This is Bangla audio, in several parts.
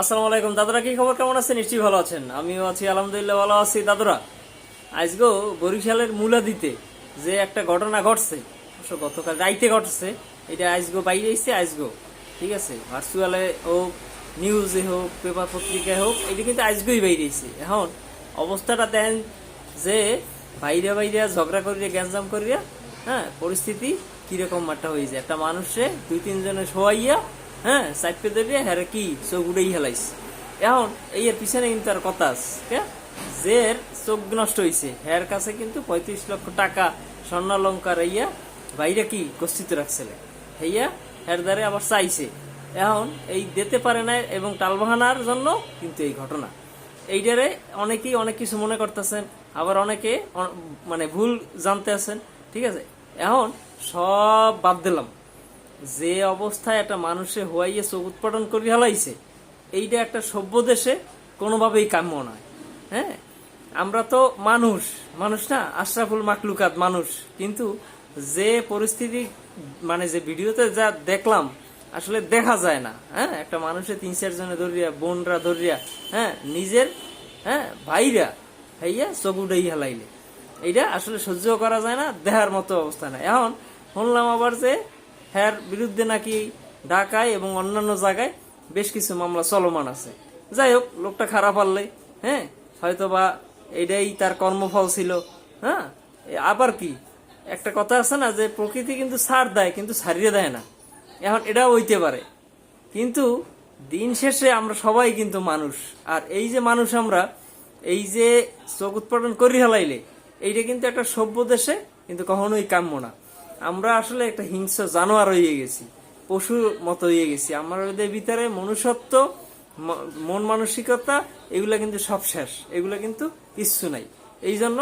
আসসালামু আলাইকুম। দাদুরা, কি খবর? কেমন আছেন? নিশ্চয়ই ভালো আছেন। আমিও আছি, আলহামদুলিল্লাহ, ভালো আছি। দাদুরা আজকেও বরিশালের মূলা দিতে যে একটা ঘটনা ঘটছে, অবশ্য গতকাল রাইতে ঘটছে, এটা আজগো বাইরে এসছে, আজগো, ঠিক আছে? ভার্চুয়ালে হোক, নিউজে হোক, পেপার পত্রিকায় হোক, এটা কিন্তু আজগোই বাইরে এসছে। এখন অবস্থাটা দেন যে, বাইরে বাইরে ঝগড়া করিয়া, গ্যাঞ্জাম করিয়া হ্যাঁ পরিস্থিতি কীরকম মাঠটা হয়ে যায়। একটা মানুষে দুই তিনজনে শোয়াইয়া হ্যাঁ চাইপে দেবে হ্যাঁ কি, চোখ উড়েই হেলাইছে এখন এই এর পিছনে কিন্তু আর কথা আছে এর চোখ নষ্ট হয়েছে হ্যার কাছে কিন্তু পঁয়ত্রিশ লক্ষ টাকা স্বর্ণালঙ্কার ইয়া বাইরে কি গচ্ছিত রাখছিল। হইয়া হ্যার দ্বারে আবার চাইছে। এখন এই দিতে পারে না এবং টালবাহানার জন্য কিন্তু এই ঘটনা। এইটারে অনেকেই অনেক কিছু মনে করতেছেন, আবার অনেকে মানে ভুল জানতে আছেন, ঠিক আছে? এখন সব বাদ দিলাম। যে অবস্থায় একটা মানুষে হওয়াইয়ে চোখ উৎপাদন করে হালাইছে এইটা একটা সভ্য দেশে কোনোভাবেই কাম্য নয় হ্যাঁ? আমরা তো মানুষ মানুষ না, আশরাফুল মাকলুকাত মানুষ, কিন্তু যে পরিস্থিতি মানে যে ভিডিওতে যা দেখলাম, আসলে দেখা যায় না হ্যাঁ? একটা মানুষের তিন, চার জনে ধরিয়া, বোনরা ধরিয়া হ্যাঁ? নিজের হ্যাঁ? ভাইরা হইয়া চোখ উড়াই হালাইলে এইটা আসলে সহ্য করা যায় না, দেহার মতো অবস্থা না। এখন শুনলাম আবার যে হ্যার বিরুদ্ধে নাকি ঢাকায় এবং অন্যান্য জায়গায় বেশ কিছু মামলা চলমান আছে। যাই হোক, লোকটা খারাপ পারলে হ্যাঁ হয়তো বা এটাই তার কর্মফল ছিল হ্যাঁ আবার কি? একটা কথা আছে না যে প্রকৃতি কিন্তু ছাড় দেয়, কিন্তু ছাড়িয়ে দেয় না। এখন এটাও হইতে পারে। কিন্তু দিন শেষে আমরা সবাই কিন্তু মানুষ। আর এই যে মানুষ আমরা, এই যে চোখ উৎপাদন করি হেলাইলে, এইটা কিন্তু একটা সভ্য দেশে কিন্তু কখনোই কাম্য না। আমরা আসলে একটা হিংস্র জানোয়ার হয়ে গেছি, পশুর মতো হয়ে গেছি। আমাদের ভিতরে মনুষ্যত্ব মন মানসিকতা, এগুলা কিন্তু সব শেষ। এগুলা কিন্তু কিচ্ছু নাই। এই জন্য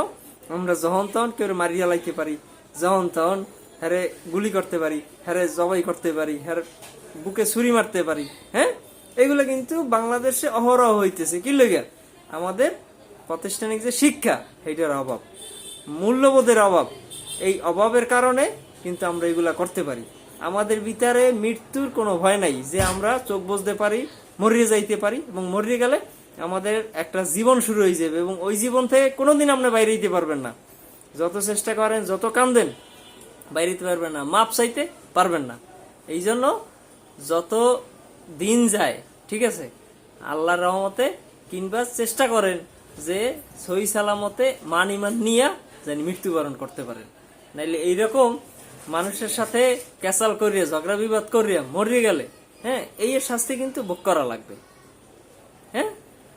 আমরা যখন তখন কেউ মারিয়া লাইতে পারি, যখন তখন হ্যারে গুলি করতে পারি, হ্যারে জবাই করতে পারি, হ্যার বুকে ছুরি মারতে পারি হ্যাঁ? এগুলো কিন্তু বাংলাদেশে অহরহ হইতেছে। কি লেগে? আমাদের প্রাতিষ্ঠানিক যে শিক্ষা, সেইটার অভাব, মূল্যবোধের অভাব। এই অভাবের কারণে কিন্তু আমরা এগুলা করতে পারি। আমাদের ভিতরে মৃত্যুর কোনো ভয় নাই যে আমরা চোখ বুঝতে পারি, মরিয়ে যাইতে পারি এবং মরিয়ে গেলে আমাদের একটা জীবন শুরু হয়ে যাবে এবং ওই জীবন থেকে কোনোদিন আপনি বাইরে দিতে পারবেন না। যত চেষ্টা করেন, যত কান্দেন, বাইরে দিতে পারবেন না। মাপ চাইতে পারবেন না। এই জন্য যত দিন যায়, ঠিক আছে, আল্লাহর রহমতে কিংবা চেষ্টা করেন যে সই সালামতে মান ইমান নিয়া যেন মৃত্যুবরণ করতে পারেন। নাইলে এইরকম মানুষের সাথে ক্যাসাল করিয়া, ঝগড়া বিবাদ করিয়া মরিয়ে গেলে হ্যাঁ এই শাস্তি কিন্তু ভোগ করা লাগবে। হ্যাঁ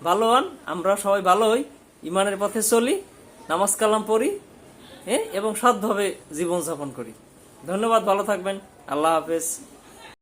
ভালো হন, আমরা সবাই ভালো হই, ইমানের পথে চলি, নামাজ কালাম পড়ি হ্যাঁ এবং সৎভাবে জীবনযাপন করি। ধন্যবাদ, ভালো থাকবেন। আল্লাহ হাফেজ।